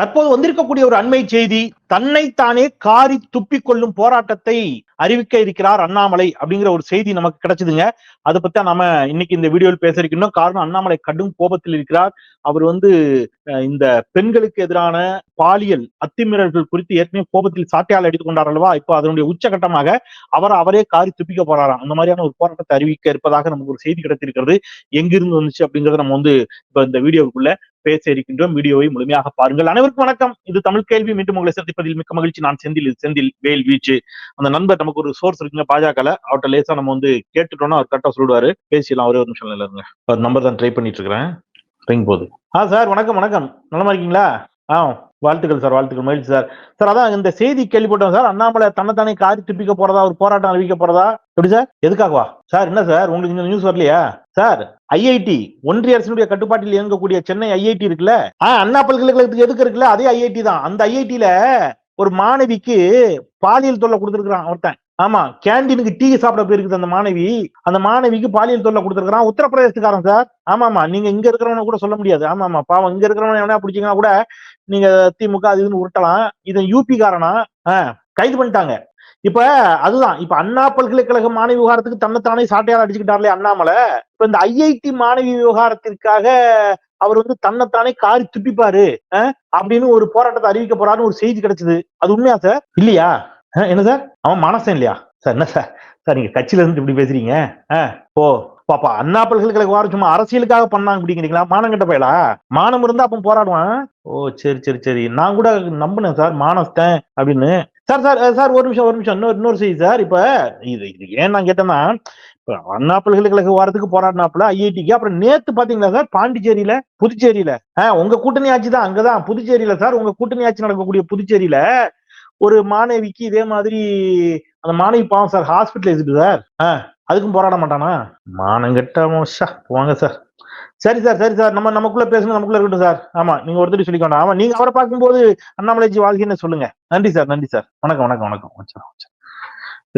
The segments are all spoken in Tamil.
தற்போது வந்திருக்கக்கூடிய ஒரு அண்மை செய்தி தன்னைத்தானே காரி துப்பிக் கொள்ளும் போராட்டத்தை அறிவிக்க இருக்கிறார் அண்ணாமலை அப்படிங்கிற ஒரு செய்தி நமக்கு கிடைச்சதுங்க. அதை பத்தி நாம இன்னைக்கு இந்த வீடியோவில் பேச இருக்கின்றோம். காரணம் அண்ணாமலை கடும் கோபத்தில் இருக்கிறார். அவர் வந்து இந்த பெண்களுக்கு எதிரான பாலியல் அத்துமீறல்கள் குறித்து ஏற்கனவே கோபத்தில் சாட்டையால் அடித்துக் கொண்டார் அல்லவா? இப்போ அதனுடைய உச்சகட்டமாக அவர் அவரே காரி துப்பிக்க போறாராம் அந்த மாதிரியான ஒரு போராட்டத்தை அறிவிக்க இருப்பதாக நமக்கு ஒரு செய்தி கிடைத்திருக்கிறது. எங்கிருந்து வந்துச்சு அப்படிங்கறத நம்ம வந்து இப்ப இந்த வீடியோவுக்குள்ள பேச இருக்கின்றோம். வீடியோவை முழுமையாக பாருங்கள். அனைவருக்கும் வணக்கம். இது தமிழ் கேள்வி. மீண்டும் உங்களை சந்திப்பதில் மிக்க மகிழ்ச்சி. நான் செந்தில். செந்தில் வேல் வீச்சு. அந்த நண்பர் நமக்கு ஒரு சோர்ஸ் இருக்குங்க. பாஜகல. அவர்கிட்ட லேசா நம்ம வந்து கேட்டுட்டோம்னா அவர் கரெக்டா சொல்லுவாரு பேசிடலாம். ஒரே ஒரு நிமிஷம் இல்ல இருங்க நம்பர் தான் ட்ரை பண்ணிட்டு இருக்கிறேன். ரிங் போகுது ஆ சார் வணக்கம் வணக்கம். நலமா இருக்கீங்களா? ஆ. வாழ்த்துக்கள் சார் வாழ்த்துக்கள். மகிழ்ச்சி சார். சார் அதான் இந்த செய்தி கேள்விப்பட்டோம் சார் அண்ணாமலை தன்னைத்தானே காரி துப்பிக்க போறதா ஒரு போராட்டம் அறிவிக்க போறதா? எப்படி சார்? எதுக்காகவா சார் என்ன சார்? உங்களுக்கு இந்த நியூஸ் வரலையா? சார் ஐஐடி ஒன்றிய அரசினுடைய கட்டுப்பாட்டில் இயங்கக்கூடிய சென்னை ஐஐடி இருக்குல்ல? ஆ அண்ணா பல்கலைக்கழகத்துக்கு எதுக்கு இருக்குல்ல? அதே ஐஐடி தான். அந்த ஐஐடியில ஒரு மாணவிக்கு பாலியல் தொல்லை கொடுத்துருக்குறான் ஒருத்தன். ஆமா கேண்டீனுக்கு டீ சாப்பிட போயிருக்குது அந்த மாணவி. அந்த மாணவிக்கு பாலியல் தொல்லை கொடுத்துருக்கான் உத்தரப்பிரதேசத்துக்காரன் சார். ஆமா ஆமா. நீங்க இங்க இருக்கிறவன கூட சொல்ல முடியாது. ஆமா ஆமா. பாவம் இங்க இருக்கிறவன எவனா பிடிச்சீங்கன்னா கூட நீங்க திமுக அது இதுன்னு உருட்டலாம். இது யூபி காரனா? கைது பண்ணிட்டாங்க. இப்ப அதுதான். இப்ப அண்ணா பல்கலைக்கழக மாணவி விவகாரத்துக்கு தன்னைத்தானே சாட்டையால் அடிச்சுக்கிட்டார்லே அண்ணாமலை. இப்ப இந்த ஐஐடி மாணவி விவகாரத்திற்காக அவர் வந்து தன்னைத்தானே காரி துப்பிப்பாரு. அப்படின்னு ஒரு போராட்டத்தை அறிவிக்க போறாருன்னு ஒரு செய்தி கிடைச்சது. அது உண்மையா சார்? இல்லையா? என்ன சார்? அவன் மனசன் இல்லையா? சார் என்ன சார்? சார் நீங்க கட்சியில இருந்து இப்படி பேசுறீங்க? ஓ பாப்பா அண்ணா பல்கலைக்கழக வாரம் சும்மா அரசியலுக்காக பண்ணாங்க அப்படிங்கிறீங்களா? மானம் கட்ட போயலா? மானம் இருந்தா அப்ப போராடுவான். ஓ சரி சரி சரி. நான் கூட நம்பினேன் சார் மானஸ்தேன் அப்படின்னு. சார் சார் சார் ஒரு நிமிஷம் ஒரு நிமிஷம். இன்னொரு இன்னொரு செய்தி சார். இப்ப இது இது ஏன் நான் கேட்டேன்னா இப்ப அண்ணா பல்கலைக்கழக வாரத்துக்கு போராடினாப்புல ஐஐடிக்கு. அப்புறம் நேத்து பாத்தீங்களா சார் பாண்டிச்சேரியில புதுச்சேரியில? ஆஹ் உங்க கூட்டணி ஆட்சி தான் அங்கதான். புதுச்சேரியில சார் உங்க கூட்டணி ஆட்சி நடக்கக்கூடிய புதுச்சேரியில ஒரு மாணவிக்கு இதே மாதிரி அந்த மாணவி பாவம் சார் ஹாஸ்பிட்டலைஸ்டு சார். அதுக்கும் போராட மாட்டானா? மானங்கெட்ட மோஷா. போங்க சார். சரி சார் சரி சார். நம்ம நமக்குள்ள பேசணும் நமக்குள்ள இருக்கட்டும் சார். ஆமா நீங்க ஒருத்தர் சொல்லிக்க வேண்டாம் ஆமா நீங்க அவரை பார்க்கும்போது அண்ணாமலைஜி வாழ்க்கைன்னு சொல்லுங்க. நன்றி சார் நன்றி சார். வணக்கம் வணக்கம் வணக்கம். வச்சா,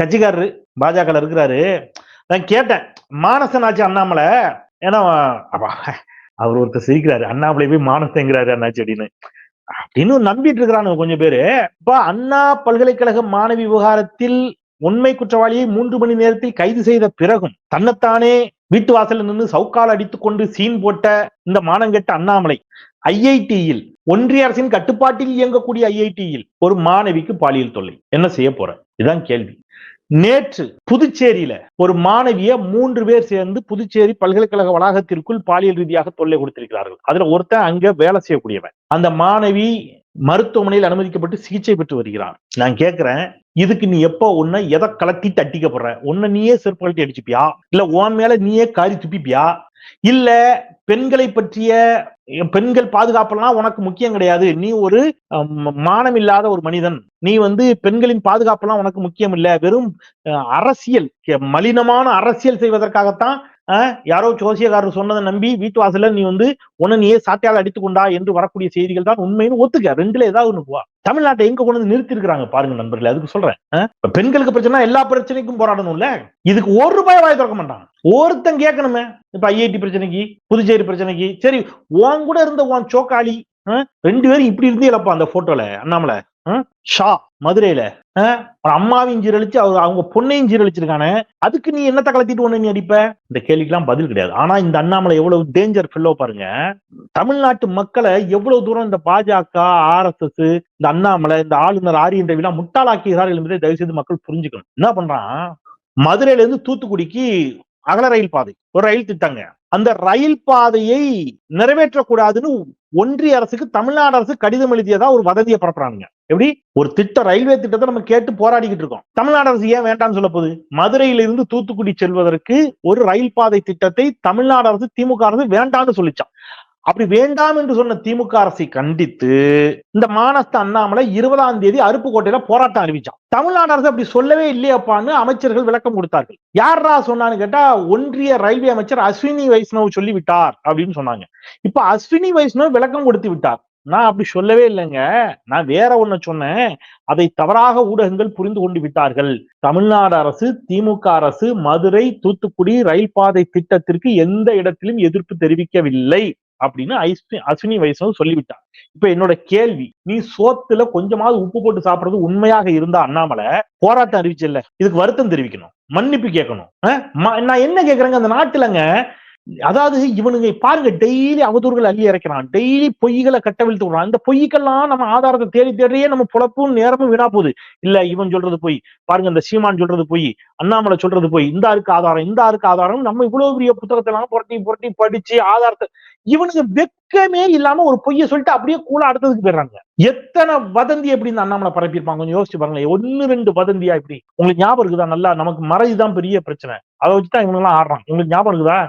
கட்சிக்காரரு பாஜக இருக்கிறாரு. நான் கேட்டேன் மானசன் ஆச்சு அண்ணாமலை? ஏன்னா அப்பா அவர் ஒருத்தர் சிரிக்கிறாரு. அண்ணாமலை போய் மானசங்கிறாரு அண்ணாச்சி அப்படின்னு. அப்படின்னு நம்பிட்டு இருக்கிறானுங்க கொஞ்சம் பேரு. இப்ப அண்ணா பல்கலைக்கழக மாணவி விவகாரத்தில் உண்மை குற்றவாளியை மூன்று மணி நேரத்தில் கைது செய்த பிறகும் தன்னைத்தானே வீட்டு வாசல்ல நின்று சவுக்கால் அடித்துக் கொண்டு சீன் போட்ட இந்த மானங்கெட்ட அண்ணாமலை ஐஐடியில் ஒன்றிய அரசின் கட்டுப்பாட்டில் இயங்கக்கூடிய ஐஐடியில் ஒரு மாணவிக்கு பாலியல் தொல்லை. என்ன செய்ய போற? இதுதான் கேள்வி. நேற்று புதுச்சேரியில ஒரு மாணவிய மூன்று பேர் சேர்ந்து புதுச்சேரி பல்கலைக்கழக வளாகத்திற்குள் பாலியல் ரீதியாக தொல்லை கொடுத்திருக்கிறார்கள். அதுல ஒருத்தன் அங்க வேலை செய்யக்கூடியவன். அந்த மாணவி மருத்துவமனையில் அனுமதிக்கப்பட்டு சிகிச்சை பெற்று வருகிறான். நான் கேக்குறேன் இதுக்கு நீ எப்போ உன்னை எதை கலத்தி தட்டிக்க போற? உன்னை நீயே செருப்பு கழட்டி அடிச்சுப்பியா? இல்ல உன் மேல நீயே காரி துப்பிப்பியா? இல்ல பெண்களை பற்றிய பெண்கள் பாதுகாப்பெல்லாம் உனக்கு முக்கியம் கிடையாது. நீ ஒரு மானம் இல்லாத ஒரு மனிதன். நீ வந்து பெண்களின் பாதுகாப்பெல்லாம் உனக்கு முக்கியம் இல்லை. வெறும் அஹ், அரசியல் மலினமான அரசியல் செய்வதற்காகத்தான் யாரோ ஜோசியக்காரர் சொன்னதை நம்பி வீட்டு வாசல்ல நீ வந்து உன்னை நீயே சாட்டையால் அடித்துக் கொண்டா என்று வரக்கூடிய செய்திகள் தான் உண்மைன்னு ஒத்துக்க. ரெண்டுல ஏதாவது ஒண்ணு போவா தமிழ்நாட்டை எங்க கொண்டு வந்து நிறுத்தி இருக்கிறாங்க பாருங்க நண்பர்களே அதுக்கு சொல்றேன். பெண்களுக்கு பிரச்சனை எல்லா பிரச்சனைக்கும் போராடணும்ல? இதுக்கு ஒரு ரூபாய் வாய் திறக்க மாட்டான். ஒருத்தன் கேட்கணுமே. இப்ப ஐஐடி பிரச்சனைக்கு புதுச்சேரி பிரச்சனைக்கு சரி உன் கூட இருந்த உன் சோக்காளி ரெண்டு பேரும் இப்படி இருந்தே இல்லப்பா அந்த போட்டோல அண்ணாமலை. ஷா மதுரையில. ஒரு அம்மாவையும் சீரழிச்சு அவர் அவங்க பொண்ணையும் ஜீரழிச்சிருக்கானே. அதுக்கு நீ என்ன கலத்திட்டு ஒண்ணு நீ அடிப்ப? இந்த கேள்விக்கெல்லாம் பதில் கிடையாது. ஆனா இந்த அண்ணாமலை எவ்வளவு டேஞ்சர் ஃபில்லோ பாருங்க. தமிழ்நாட்டு மக்களை எவ்வளவு தூரம் இந்த பாஜக ஆர் எஸ் எஸ் இந்த அண்ணாமலை இந்த ஆளுநர் ஆரியன் ரவிலாம் முட்டாளாக்குகிறார்கள் என்பதை தயவு செய்து மக்கள் புரிஞ்சுக்கணும். என்ன பண்றான்? மதுரையில இருந்து தூத்துக்குடிக்கு அகல ரயில் பாதை ஒரு ரயில் திட்டங்க. அந்த ரயில் பாதையை நிறைவேற்றக்கூடாதுன்னு ஒன்றிய அரசுக்கு தமிழ்நாடு அரசு கடிதம் எழுதியதா ஒரு வதந்தியை பரப்புறாங்க எப்படி? ஒரு திட்டம் ரயில்வே திட்டத்தை நம்ம கேட்டு போராடிக்கிட்டு இருக்கோம். தமிழ்நாடு அரசு ஏன் வேண்டாம்னு சொல்ல போகுது? மதுரையிலிருந்து தூத்துக்குடி செல்வதற்கு ஒரு ரயில் பாதை திட்டத்தை தமிழ்நாடு அரசு திமுக அரசு வேண்டாம்னு சொல்லிச்சான் அப்படி வேண்டாம் என்று சொன்ன திமுக அரசை கண்டித்து இந்த மானஸ்த அண்ணாமலை இருபதாம் தேதி அருப்புக்கோட்டையில போராட்டம் அறிவிச்சான். தமிழ்நாடு அரசு அப்படி சொல்லவே இல்லையப்பான்னு அமைச்சர்கள் விளக்கம் கொடுத்தார்கள். யாரா சொன்னான்னு கேட்டா ஒன்றிய ரயில்வே அமைச்சர் அஸ்வினி வைஷ்ணவ் சொல்லிவிட்டார் அப்படின்னு சொன்னாங்க. இப்ப அஸ்வினி வைஷ்ணவ் விளக்கம் கொடுத்து விட்டார். நான் அப்படி சொல்லவே இல்லைங்க. நான் வேற ஒண்ணு சொன்னேன். அதை தவறாக ஊடகங்கள் புரிந்து கொண்டு விட்டார்கள். தமிழ்நாடு அரசு திமுக அரசு மதுரை தூத்துக்குடி ரயில் பாதை திட்டத்திற்கு எந்த இடத்திலும் எதிர்ப்பு தெரிவிக்கவில்லை. அப்படின்னு ஐஸ்வி அஸ்வினி வைஷ்ணவ் சொல்லிவிட்டார். இப்ப என்னோட கேள்வி நீ சோத்துல கொஞ்சமாவது உப்பு போட்டு சாப்பிடுறது உண்மையாக இருந்தா அண்ணாமலை போராட்டம் அறிவிச்சல்ல இதுக்கு வருத்தம் தெரிவிக்கணும் மன்னிப்பு கேட்கணும். நான் என்ன கேக்குறேங்க அந்த நாட்டுலங்க அதாவது இவனுங்க பாருங்க டெய்லி அவதூறுகள் அள்ளி இறக்கிறான். டெய்லி பொய்களை கட்டவிழ்த்து விடுறான். அந்த பொய்க்கெல்லாம் நம்ம ஆதாரத்தை தேடி தேடியே நம்ம புழப்பும் நேரமும் வீணா போகுது. இல்ல இவன் சொல்றது பொய். பாருங்க இந்த சீமான் சொல்றது பொய். அண்ணாமலை சொல்றது பொய். இந்த இருக்கு ஆதாரம் இந்த இருக்கு ஆதாரம். நம்ம இவ்வளவு பெரிய புத்தகத்தை எல்லாம் புரட்டி புரட்டி படிச்சு ஆதாரத்தை இவனுக்கு வெக்கமே இல்லாம ஒரு பொய்ய சொல்லிட்டு அப்படியே கூட அடுத்ததுக்கு போயிடுறாங்க. எத்தனை வதந்தி எப்படி இந்த அண்ணாமலை பரப்பியிருப்பாங்க? கொஞ்சம் யோசிச்சு பாருங்களேன். ஒன்னு ரெண்டு வதந்தியா இப்படி உங்களுக்கு ஞாபகம் இருக்குதா? நல்லா நமக்கு மறைதான் பெரிய பிரச்சனை. அதை வச்சுதான் இவங்க எல்லாம் ஆடுறான். உங்களுக்கு ஞாபகம் இருக்குதா?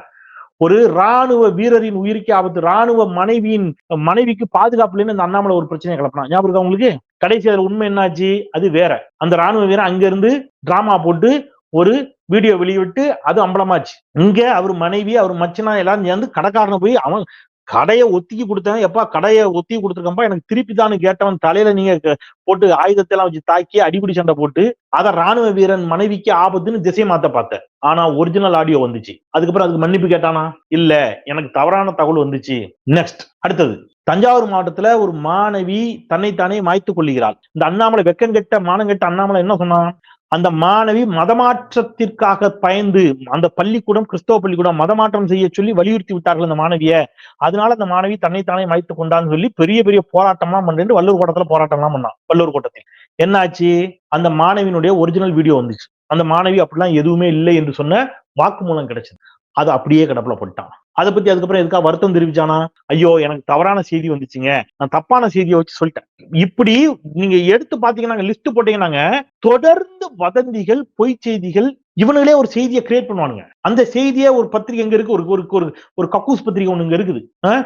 ஒரு ராணுவ வீரரின் உயிருக்கு ஆபத்து ராணுவ மனைவியின் மனைவிக்கு பாதுகாப்புல இருந்து அந்த அண்ணாமலை ஒரு பிரச்சனையை கிளப்பினா ஞாபகம் இருக்கா உங்களுக்கு? கடைசி அதுல உண்மை என்னாச்சு? அது வேற. அந்த ராணுவ வீரன் அங்க இருந்து டிராமா போட்டு ஒரு வீடியோ வெளியிட்டு அது அம்பலமாச்சு. இங்க அவர் மனைவி அவர் மச்சனா எல்லாரும் சேர்ந்து கடைக்காரனை போய் அவன் கடையை ஒத்திக்கி கொடுத்தேன். எப்பா கடையை ஒத்தி கொடுத்துருக்கப்பா எனக்கு திருப்பி தானு கேட்டவன் தலையில நீங்க போட்டு ஆயுதத்தை எல்லாம் வச்சு தாக்கி அடிபிடி சண்டை போட்டு அதை ராணுவ வீரன் மனைவிக்கு ஆபத்துன்னு திசை மாத்த பார்த்தேன். ஆனா ஒரிஜினல் ஆடியோ வந்துச்சு. அதுக்கப்புறம் அதுக்கு மன்னிப்பு கேட்டானா? இல்ல எனக்கு தவறான தகவல் வந்துச்சு. நெக்ஸ்ட் அடுத்தது. தஞ்சாவூர் மாவட்டத்துல ஒரு மாணவி தன்னைத்தானே மாய்த்து கொள்ளுகிறாள். இந்த அண்ணாமலை வெக்கங்கெட்ட மானங்கெட்ட அண்ணாமலை என்ன சொன்னான்? அந்த மாணவி மதமாற்றத்திற்காக பயந்து அந்த பள்ளிக்கூடம் கிறிஸ்தவ பள்ளிக்கூடம் மதமாற்றம் செய்ய சொல்லி வலியுறுத்தி விட்டார்கள் அந்த மாணவிய. அதனால அந்த மாணவி தன்னைத்தானே மாய்த்துக் கொண்டான்னு சொல்லி பெரிய பெரிய போராட்டம்லாம் பண்ணிட்டு வள்ளூர் கோட்டத்துல போராட்டம்லாம் பண்ணான் வள்ளூர் கோட்டத்தில். என்னாச்சு? அந்த மாணவியினுடைய ஒரிஜினல் வீடியோ வந்துச்சு. அந்த மாணவி அப்படிலாம் எதுவுமே இல்லை என்று சொன்ன வாக்குமூலம் கிடைச்சது. அது அப்படியே கிடப்புல போட்டான் அதை பத்தி அதுக்கப்புறம் எதுக்காக வருத்தம் தெரிவிச்சானா? ஐயோ எனக்கு தவறான செய்தி வந்துச்சுங்க. நான் தப்பான செய்தியை வச்சு சொல்லிட்டேன். இப்படி நீங்க எடுத்து பாத்தீங்கன்னா லிஸ்ட் போட்டீங்கன்னாங்க தொடர்ந்து வதந்திகள் பொய் செய்திகள் இவனுங்களே ஒரு செய்தியை கிரியேட் பண்ணுவானுங்க. அந்த செய்தியே ஒரு பத்திரிகை எங்க இருக்கு? ஒரு ஒரு ஒரு கக்கூஸ் பத்திரிகை ஒண்ணு இங்க இருக்குது.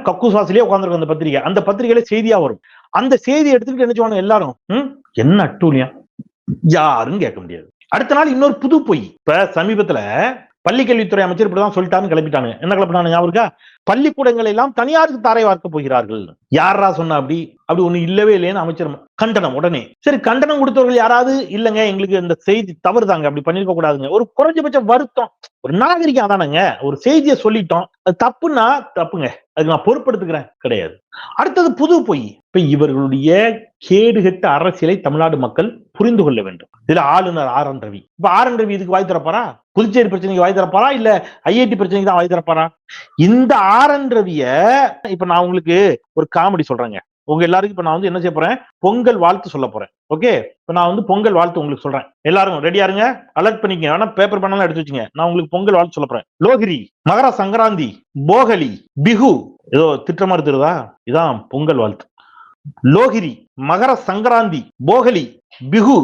கக்கூஸ் வாசலே உட்காந்துருக்கும் அந்த பத்திரிகை. அந்த பத்திரிகையில செய்தியா வரும். அந்த செய்தியை எடுத்துக்கிட்டு என்ன எல்லாரும்? என்ன அட்டூழியம்? யாரும் கேட்க முடியாது. அடுத்த நாள் இன்னொரு புது பொய். இப்ப சமீபத்துல பள்ளிக்கல்வித்துறை அமைச்சர் இப்படிதான் சொல்லிட்டான்னு கிளப்பிட்டானுங்க என்ன கிளப்பிட்டானு ஞாபகம் இருக்கா? பள்ளிக்கூடங்களை எல்லாம் தனியாருக்கு தாரை வார்க்க போகிறார்கள். யாரா சொன்னா அப்படி? அப்படி ஒண்ணு இல்லவே இல்லைன்னு அமைச்சர் கண்டனம் உடனே. சரி கண்டனம் கொடுத்தவர்கள் யாராவது? இல்லைங்க எங்களுக்கு இந்த செய்தி தவறுதாங்க. அப்படி பண்ணிருக்க கூடாதுங்க. ஒரு குறைஞ்சபட்ச வருத்தம். ஒரு நாகரிகம் அதானங்க. ஒரு செய்தியை சொல்லிட்டோம். அது தப்புன்னா தப்புங்க. அதுக்கு நான் பொறுப்படுத்துக்கிறேன் கிடையாது. அடுத்தது புது பொய். இப்ப இவர்களுடைய கேடுகெட்ட அரசியலை தமிழ்நாடு மக்கள் புரிந்து கொள்ள வேண்டும். இதுல ஆளுநர் ஆர் என் ரவி. இப்ப ஆர் என் ரவி இதுக்கு வாய் திறப்பாரா? புதுச்சேரி பிரச்சனைக்கு வாய் திறப்பாரா? இல்ல ஐஐடி பிரச்சனைக்கு தான் வாய் திறப்பாரா? இந்த ஆர் ரவிய இப்ப நான் உங்களுக்கு ஒரு காமெடி சொல்றேங்க. உங்க எல்லாருக்கும் இப்ப நான் வந்து என்ன செய்ய போறேன்? பொங்கல் வாழ்த்து சொல்ல போறேன். ஓகே இப்ப நான் வந்து பொங்கல் வாழ்த்து உங்களுக்கு சொல்றேன். எல்லாரும் ரெடியா இருங்க? அலர்ட் பண்ணிக்க வேணா பேப்பர் பண்ணலாம் எடுத்து வச்சுங்க நான் உங்களுக்கு பொங்கல் வாழ்த்து சொல்ல போறேன். லோகிரி மகர சங்கராந்தி போகலி பிஹு. ஏதோ திட்டமா இருக்குதா இதான் பொங்கல் வாழ்த்து. லோகிரி மகர சங்கராந்தி போகலி பிஹு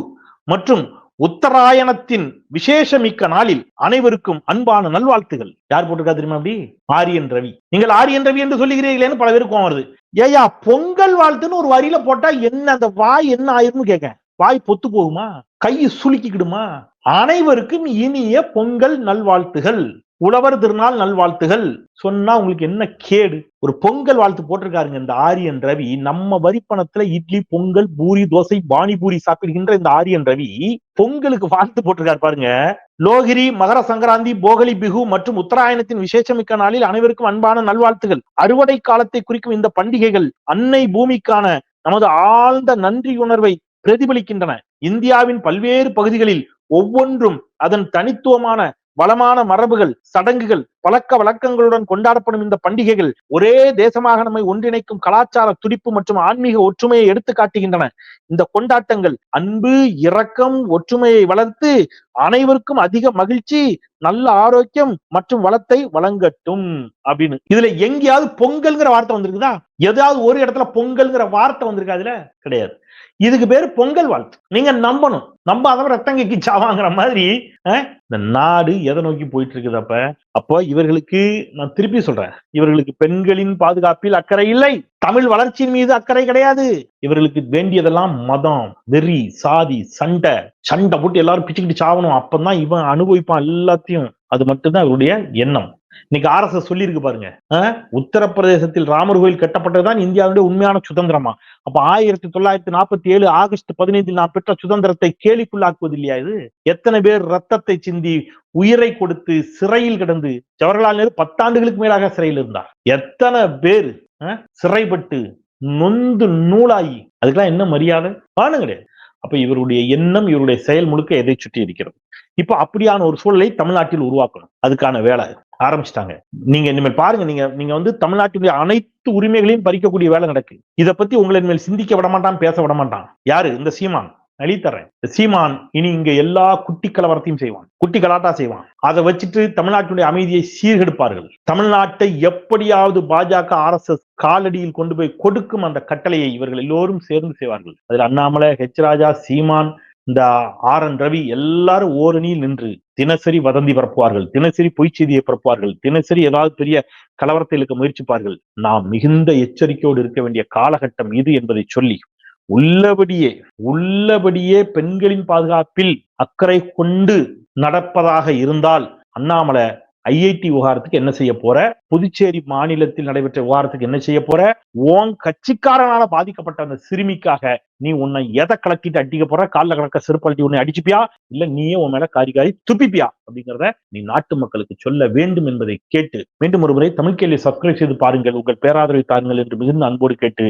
மற்றும் உத்தராயணத்தின் விசேஷமிக்க நாளில் அனைவருக்கும் அன்பான நல்வாழ்த்துகள். யார் போட்டிருக்கா தெரியுமா அப்படி? ஆரியன் ரவி. நீங்கள் ஆரியன் ரவி என்று சொல்லுகிறீர்களேன்னு பல பேருக்கு கோவம் வருது. ஏயா பொங்கல் வாழ்த்துன்னு ஒரு வரியில போட்டா என்ன அந்த வாய் என்ன ஆயிரும்னு கேட்க வாய் பொத்து போகுமா? கை சுலுக்கிக்கிடுமா? அனைவருக்கும் இனிய பொங்கல் நல்வாழ்த்துகள். உழவர் திருநாள் நல்வாழ்த்துகள். சொன்னா உங்களுக்கு என்ன கேடு? ஒரு பொங்கல் வாழ்த்து போட்டிருக்காருங்க இந்த ஆரியன் ரவி. நம்ம வரிப்பணத்துல இட்லி பொங்கல் பூரி தோசை பானிபூரி சாப்பிடுகின்ற இந்த ஆரியன் ரவி பொங்கலுக்கு வாழ்த்து போட்டிருக்காரு பாருங்க. லோகிரி மகர சங்கராந்தி போகலி பிகு மற்றும் உத்தராயணத்தின் விசேஷமிக்க நாளில் அனைவருக்கும் அன்பான நல்வாழ்த்துகள். அறுவடை காலத்தை குறிக்கும் இந்த பண்டிகைகள் அன்னை பூமிக்கான நமது ஆழ்ந்த நன்றியுணர்வை பிரதிபலிக்கின்றன. இந்தியாவின் பல்வேறு பகுதிகளில் ஒவ்வொன்றும் அதன் தனித்துவமான வளமான மரபுகள் சடங்குகள் பழக்க வழக்கங்களுடன் கொண்டாடப்படும் இந்த பண்டிகைகள் ஒரே தேசமாக நம்மை ஒன்றிணைக்கும் கலாச்சார துடிப்பு மற்றும் ஆன்மீக ஒற்றுமையை எடுத்து காட்டுகின்றன. இந்த கொண்டாட்டங்கள் அன்பு இரக்கம் ஒற்றுமையை வளர்த்து அனைவருக்கும் அதிக மகிழ்ச்சி நல்ல ஆரோக்கியம் மற்றும் வளத்தை வழங்கட்டும் அப்படின்னு. இதுல எங்கேயாவது பொங்கல்ங்கிற வார்த்தை வந்திருக்குதா? ஏதாவது ஒரு இடத்துல பொங்கல்ங்கிற வார்த்தை வந்திருக்கா அதுல? கிடையாது. இதுக்கு பேரு பொங்கல் வாழ்த்து. நீங்க நம்பணும். நம்பாதவன் ரத்தங்கைக்கு சாவாங்கிற மாதிரி இந்த நாடு எதை நோக்கி போயிட்டு இருக்குது அப்ப? அப்போ இவர்களுக்கு நான் திருப்பி சொல்றேன். இவர்களுக்கு பெண்களின் பாதுகாப்பில் அக்கறை இல்லை. தமிழ் வளர்ச்சியின் மீது அக்கறை கிடையாது. இவர்களுக்கு வேண்டியதெல்லாம் மதம் வெறி சாதி சண்டை சண்டை போட்டு எல்லாரும் பிச்சுக்கிட்டு சாவணும். அப்பதான் இவன் அனுபவிப்பான் எல்லாத்தையும். அது மட்டும்தான் இவருடைய எண்ணம். இன்னைக்கு ஆர் எஸ் எஸ் சொல்லியிருக்கு பாருங்க. உத்தரப்பிரதேசத்தில் ராமர் கோயில் கட்டப்பட்டதுதான் இந்தியாவுடைய உண்மையான சுதந்திரமா? அப்ப ஆயிரத்தி தொள்ளாயிரத்தி நாற்பத்தி ஏழு ஆகஸ்ட் பதினைந்தில் நான் பெற்ற சுதந்திரத்தை கேலிக்குள்ளாக்குவது இல்லையா இது? எத்தனை பேர் ரத்தத்தை சிந்தி உயிரை கொடுத்து சிறையில் கிடந்து ஜவஹர்லால் நேரு பத்தாண்டுகளுக்கு மேலாக சிறையில் இருந்தார். எத்தனை பேர் சிறைப்பட்டு நொந்து நூலாகி அதுக்கெல்லாம் என்ன மரியாதை? காணும் கிடையாது அப்ப இவருடைய எண்ணம் இவருடைய செயல் முழுக்க எதை சுற்றி இருக்கிறது? இப்ப அப்படியான ஒரு சூழலை தமிழ்நாட்டில் உருவாக்கணும். அதுக்கான வேலை ஆரம்பிச்சிட்டாங்க. நீங்க இனிமேல் பாருங்க நீங்க நீங்க வந்து தமிழ்நாட்டினுடைய அனைத்து உரிமைகளையும் பறிக்கக்கூடிய வேலை நடக்கு இதை பத்தி உங்களை இனிமேல் சிந்திக்க விட மாட்டான் பேச விட மாட்டான் யாரு? இந்த சீமான். அழித்தர்றேன் சீமான் இனி இங்க எல்லா குட்டி கலவரத்தையும் செய்வான். குட்டி கலாட்டா செய்வான். அதை வச்சுட்டு தமிழ்நாட்டினுடைய அமைதியை சீர்கெடுப்பார்கள். தமிழ்நாட்டை எப்படியாவது பாஜக ஆர்எஸ்எஸ் காலடியில் கொண்டு போய் கொடுக்கும் அந்த கட்டளையை இவர்கள் எல்லோரும் சேர்ந்து செய்வார்கள். அதில் அண்ணாமலை ஹெச் ராஜா சீமான் இந்த ஆர் என் ரவி எல்லாரும் ஓரணியில் நின்று தினசரி வதந்தி பரப்புவார்கள். தினசரி பொய்ச் செய்தியை பரப்புவார்கள். தினசரி ஏதாவது பெரிய கலவரத்தை இழுக்க முயற்சிப்பார்கள். நாம் மிகுந்த எச்சரிக்கையோடு இருக்க வேண்டிய காலகட்டம் இது என்பதை சொல்லி உள்ளபடியே உள்ளபடியே பெண்களின் பாதுகாப்பில் அக்கறை கொண்டு நடப்பதாக இருந்தால் அண்ணாமலை ஐஐடி விவகாரத்துக்கு என்ன செய்ய போற? புதுச்சேரி மாநிலத்தில் நடைபெற்ற விவகாரத்துக்கு என்ன செய்ய போற? ஓன் கட்சிக்காரனால பாதிக்கப்பட்ட அந்த சிறுமிக்காக நீ உன்னை எதை கலக்கிட்டு அடிக்க போற? காலில் கலக்க செருப்பழட்டி உன்னை அடிச்சுப்பியா? இல்ல நீயே உன் மேல காரி காரி துப்பிப்பியா? அப்படிங்கிறத நீ நாட்டு மக்களுக்கு சொல்ல வேண்டும் என்பதை கேட்டு மீண்டும் ஒருமுறை தமிழ் கேள்வி சப்ஸ்கிரைப் செய்து பாருங்கள். உங்கள் பேராதரவை தாருங்கள் என்று மிகுந்த அன்போடு கேட்டு